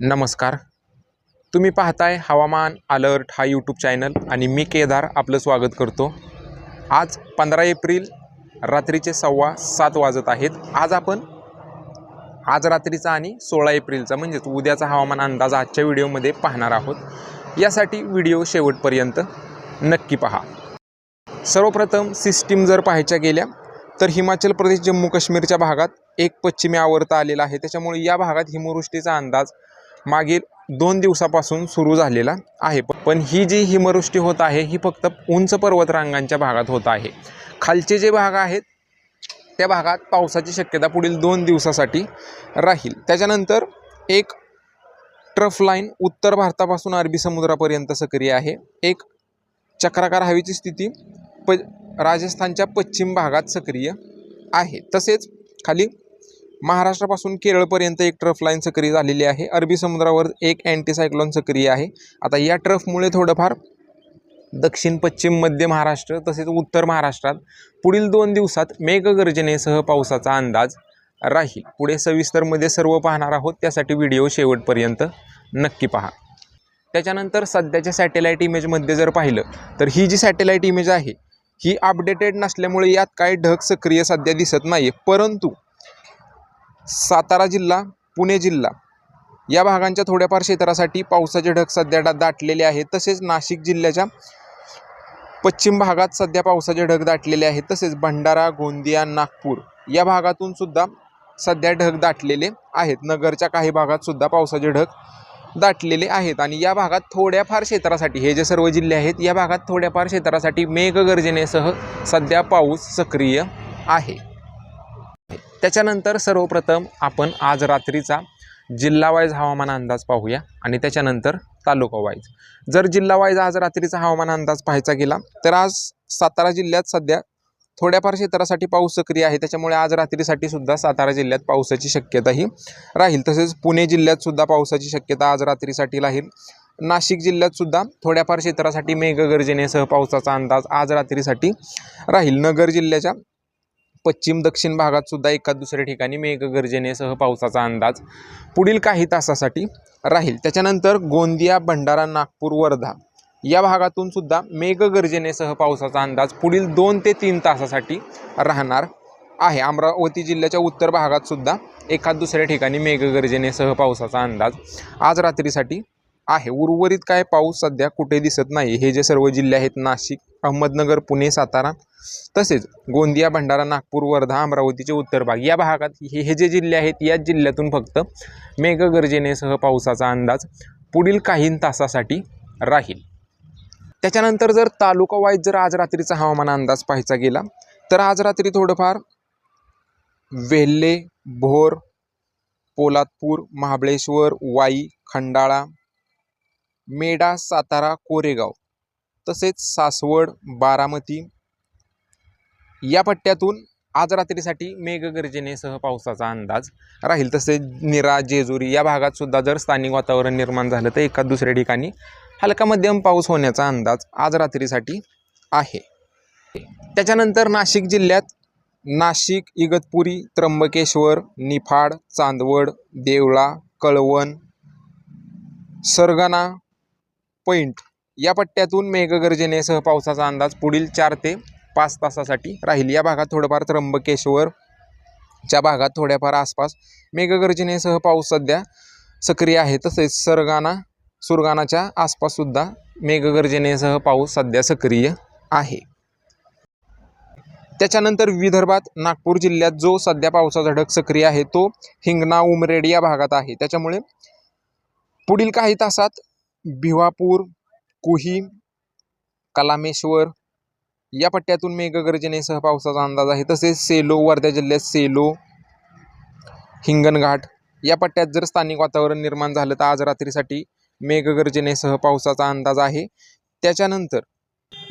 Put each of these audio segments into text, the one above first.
नमस्कार. तुम्ही पाहताय हवामान अलर्ट हा यूट्यूब चॅनल आणि मी केदार आपलं स्वागत करतो. आज पंधरा एप्रिल रात्रीचे सव्वा सात वाजत आहेत. आज आपण आज रात्रीचा आणि सोळा एप्रिलचा म्हणजेच उद्याचा हवामान अंदाज आजच्या व्हिडिओमध्ये पाहणार आहोत. यासाठी व्हिडिओ शेवटपर्यंत नक्की पहा. सर्वप्रथम सिस्टीम जर पाहायच्या गेल्या तर हिमाचल प्रदेश जम्मू काश्मीरच्या भागात एक पश्चिमी आवर्त आलेला आहे. त्याच्यामुळे या भागात हिमवृष्टीचा अंदाज मागील दोन दिवसापासून सुरू झालेला आहे. प- पण ही जी हिमवृष्टी होत आहे ही फक्त उंच पर्वतरांगांच्या भागात होत आहे. खालचे जे भाग आहेत त्या भागात पावसाची शक्यता पुढील दोन दिवसासाठी राहील. त्याच्यानंतर एक ट्रफ लाईन उत्तर भारतापासून अरबी समुद्रापर्यंत सक्रिय आहे. एक चक्राकार हवेची स्थिती प राजस्थानच्या पश्चिम भागात सक्रिय आहे. तसेच खाली महाराष्ट्रापासून केरळपर्यंत एक ट्रफ लाईन सक्रिय झालेली आहे. अरबी समुद्रावर एक अँटीसायक्लॉन सक्रिय आहे. आता या ट्रफमुळे थोडंफार दक्षिण पश्चिम मध्य महाराष्ट्र तसेच उत्तर महाराष्ट्रात पुढील दोन दिवसात मेघगर्जनेसह पावसाचा अंदाज राहील. पुढे सविस्तरमध्ये सर्व पाहणार आहोत. त्यासाठी व्हिडिओ शेवटपर्यंत नक्की पहा. त्याच्यानंतर सध्याच्या सॅटेलाईट इमेजमध्ये जर पाहिलं तर ही जी सॅटेलाईट इमेज आहे ही अपडेटेड नसल्यामुळे यात काही ढग सक्रिय सध्या दिसत नाही परंतु सातारा जिल्हा पुणे जिल्हा. या भागांच्या थोड्याफार क्षेत्रासाठी पावसाचे ढग सध्या डा दाटलेले आहेत. तसेच नाशिक जिल्ह्याच्या पश्चिम भागात सध्या पावसाचे ढग दाटलेले आहेत. तसेच भंडारा गोंदिया नागपूर या भागातून सुद्धा सध्या ढग दाटलेले आहेत. नगरच्या काही भागात सुद्धा पावसाचे ढग दाटलेले आहेत. आणि या भागात थोड्याफार क्षेत्रासाठी हे जे सर्व जिल्हे आहेत या भागात थोड्याफार क्षेत्रासाठी मेघगर्जनेसह सध्या पाऊस सक्रिय आहे. त्याच्यानंतर सर्वप्रथम आपण आज रात्रीचा जिल्हावाईज हवामान अंदाज पाहूया आणि त्याच्यानंतर तालुका वाईज. जर जिल्हावाईज आज रात्रीचा हवामान अंदाज पाहायचा गेला तर आज सातारा जिल्ह्यात सध्या थोड्याफार क्षेत्रासाठी पाऊस सक्रिय आहे. त्याच्यामुळे आज रात्रीसाठी सुद्धा सातारा जिल्ह्यात पावसाची शक्यताही राहील. तसेच पुणे जिल्ह्यात सुद्धा पावसाची शक्यता आज रात्रीसाठी राहील. नाशिक जिल्ह्यात सुद्धा थोड्याफार क्षेत्रासाठी मेघगर्जनेसह पावसाचा अंदाज आज रात्रीसाठी राहील. नगर जिल्ह्याच्या पश्चिम दक्षिण भागात सुद्धा एखाद दुसऱ्या ठिकाणी मेघगर्जनेसह पावसाचा अंदाज पुढील काही तासासाठी राहील. त्याच्यानंतर गोंदिया भंडारा नागपूर वर्धा या भागातून सुद्धा मेघगर्जनेसह पावसाचा अंदाज पुढील दोन ते तीन तासासाठी राहणार आहे. अमरावती जिल्ह्याच्या उत्तर भागात सुद्धा एखाद दुसऱ्या ठिकाणी मेघगर्जनेसह पावसाचा अंदाज आज रात्रीसाठी आहे. उर्वरित काय पाऊस सध्या कुठे दिसत नाही हे जे सर्व जिल्हे आहेत नाशिक अहमदनगर पुणे सातारा तसेच गोंदिया भंडारा नागपूर वर्धा अमरावतीचे उत्तर भाग. या भागात हे हे जे जिल्हे आहेत याच जिल्ह्यातून फक्त मेघगर्जनेसह पावसाचा अंदाज पुढील काही तासासाठी राहील. त्याच्यानंतर जर तालुका वाईज जर आज रात्रीचा हवामान अंदाज पाहायचा गेला तर आज रात्री थोडंफार वेल्हे भोर पोलादपूर महाबळेश्वर वाई खंडाळा मेढा सातारा कोरेगाव तसेच सासवड बारामती या पट्ट्यातून आज रात्रीसाठी मेघगर्जनेसह पावसाचा अंदाज राहील. तसेच निरा जेजुरी या भागात सुद्धा जर स्थानिक वातावरण निर्माण झालं तर एका दुसऱ्या ठिकाणी हलका मध्यम पाऊस होण्याचा अंदाज आज रात्रीसाठी आहे. त्याच्यानंतर नाशिक जिल्ह्यात नाशिक इगतपुरी त्र्यंबकेश्वर निफाड चांदवड देवळा कळवण सरगणा पैंट या पट्ट्यातून मेघगर्जनेसह पावसाचा अंदाज पुढील चार ते पाच तासासाठी राहील. या भागात थोडंफार त्र्यंबकेश्वर च्या भागात थोड्याफार आसपास मेघगर्जनेसह पाऊस सध्या सक्रिय आहे. तसेच सरगाणा सुरगाणाच्या आसपाससुद्धा मेघगर्जनेसह पाऊस सध्या सक्रिय आहे. त्याच्यानंतर विदर्भात नागपूर जिल्ह्यात जो सध्या पावसाचा ढग सक्रिय आहे तो हिंगणा उमरेड या भागात आहे. त्याच्यामुळे पुढील काही तासात भिवापूर कुही कलामेश्वर या पट्ट्यातून मेघगर्जनेसह पावसाचा अंदाज आहे. तसेच सेलो वर्धा जिल्ह्यात सेलो हिंगणघाट या पट्ट्यात जर स्थानिक वातावरण निर्माण झालं तर आज रात्रीसाठी मेघगर्जनेसह पावसाचा अंदाज आहे. त्याच्यानंतर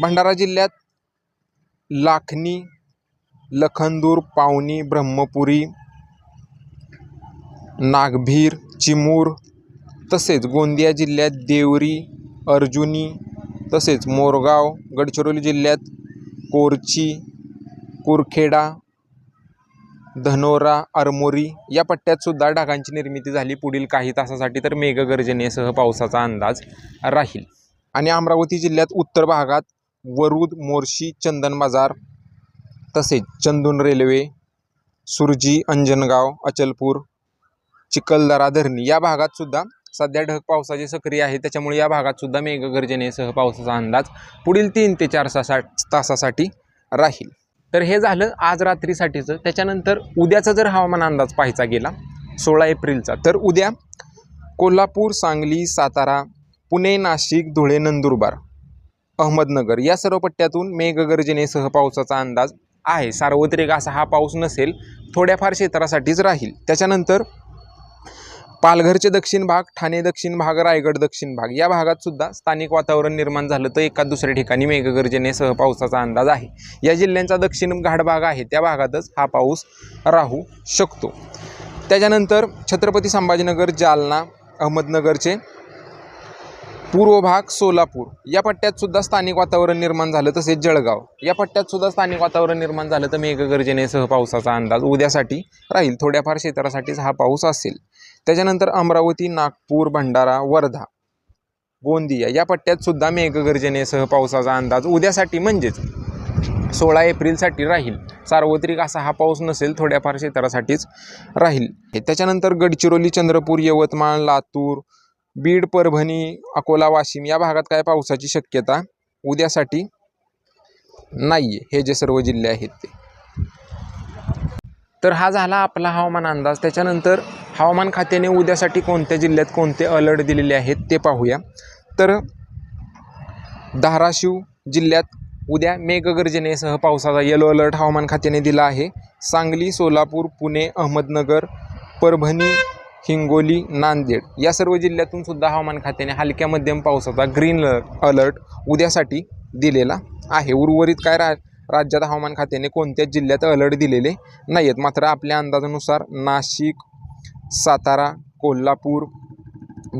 भंडारा जिल्ह्यात लाखनी लखनदूर पावनी ब्रह्मपुरी नागभीर चिमूर तसेच गोंदिया जिल्ह्यात देवरी अर्जुनी तसेच मोरगाव गडचिरोली जिल्ह्यात कोरची कुरखेडा धनोरा आरमोरी या पट्ट्यातसुद्धा ढगांची निर्मिती झाली. पुढील काही तासासाठी तर मेघगर्जनेसह पावसाचा अंदाज राहील. आणि अमरावती जिल्ह्यात उत्तर भागात वरुद मोर्शी चंदन बाजार तसेच चंदून रेल्वे सुरजी अंजनगाव अचलपूर चिखलदरा धरणी या भागात सुद्धा सध्या ढग पावसाचे सक्रिय आहे. त्याच्यामुळे या भागात सुद्धा मेघगर्जनेसह पावसाचा अंदाज पुढील तीन ते चार सा तासासाठी राहील. तर हे झालं आज रात्रीसाठीचं. त्याच्यानंतर उद्याचा जर हवामान अंदाज पाहायचा गेला सोळा एप्रिलचा तर उद्या कोल्हापूर सांगली सातारा पुणे नाशिक धुळे नंदुरबार अहमदनगर या सर्व पट्ट्यातून मेघगर्जनेसह पावसाचा अंदाज आहे. सार्वत्रिक असा हा पाऊस नसेल थोड्याफार क्षेत्रासाठीच राहील. त्याच्यानंतर पालघरचे दक्षिण भाग ठाणे दक्षिण भाग रायगड दक्षिण भाग या भागात सुद्धा स्थानिक वातावरण निर्माण झालं तर एका दुसऱ्या ठिकाणी मेघगर्जनेसह पावसाचा अंदाज आहे. या जिल्ह्यांचा दक्षिण घाट भाग आहे त्या भागातच हा पाऊस राहू शकतो. त्याच्यानंतर छत्रपती संभाजीनगर जालना अहमदनगरचे पूर्व भाग सोलापूर. या पट्ट्यात सुद्धा स्थानिक वातावरण निर्माण झालं तसेच जळगाव. या पट्ट्यात सुद्धा स्थानिक वातावरण निर्माण झालं तर मेघगर्जनेसह पावसाचा अंदाज उद्यासाठी राहील. थोड्याफार क्षेत्रासाठीच हा पाऊस असेल. त्याच्यानंतर अमरावती नागपूर भंडारा वर्धा गोंदिया या पट्ट्यात सुद्धा मेघगर्जनेसह पावसाचा अंदाज उद्यासाठी म्हणजेच सोळा एप्रिलसाठी राहील. सार्वत्रिक असा हा पाऊस नसेल थोड्याफार क्षेत्रासाठीच राहील. त्याच्यानंतर गडचिरोली चंद्रपूर यवतमाळ लातूर बीड परभणी अकोला वाशिम या भागात काय पावसाची शक्यता उद्यासाठी नाही आहे हे जे सर्व जिल्हे आहेत ते. तर हा झाला आपला हवामान अंदाज. त्याच्यानंतर हवामान खात्याने उद्यासाठी कोणत्या जिल्ह्यात कोणते अलर्ट दिलेले आहेत ते पाहूया. तर धाराशिव जिल्ह्यात उद्या मेघगर्जनेसह पावसाचा येलो अलर्ट हवामान खात्याने दिला आहे. सांगली सोलापूर पुणे अहमदनगर परभणी हिंगोली नांदेड या सर्व जिल्ह्यातून सुद्धा हवामान खात्याने हलक्या मध्यम पावसाचा ग्रीन अलर्ट उद्यासाठी दिलेला आहे. उर्वरित काय रा राज्यात हवामान खात्याने कोणत्याच जिल्ह्यात अलर्ट दिलेले नाही आहेत मात्र आपल्या अंदाजानुसार नाशिक सातारा कोल्हापूर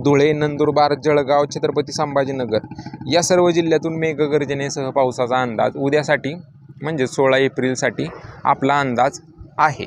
धुळे नंदुरबार जळगाव छत्रपती संभाजीनगर या सर्व जिल्ह्यातून मेघगर्जनेसह पावसाचा अंदाज उद्यासाठी म्हणजे सोळा एप्रिलसाठी आपला अंदाज आहे.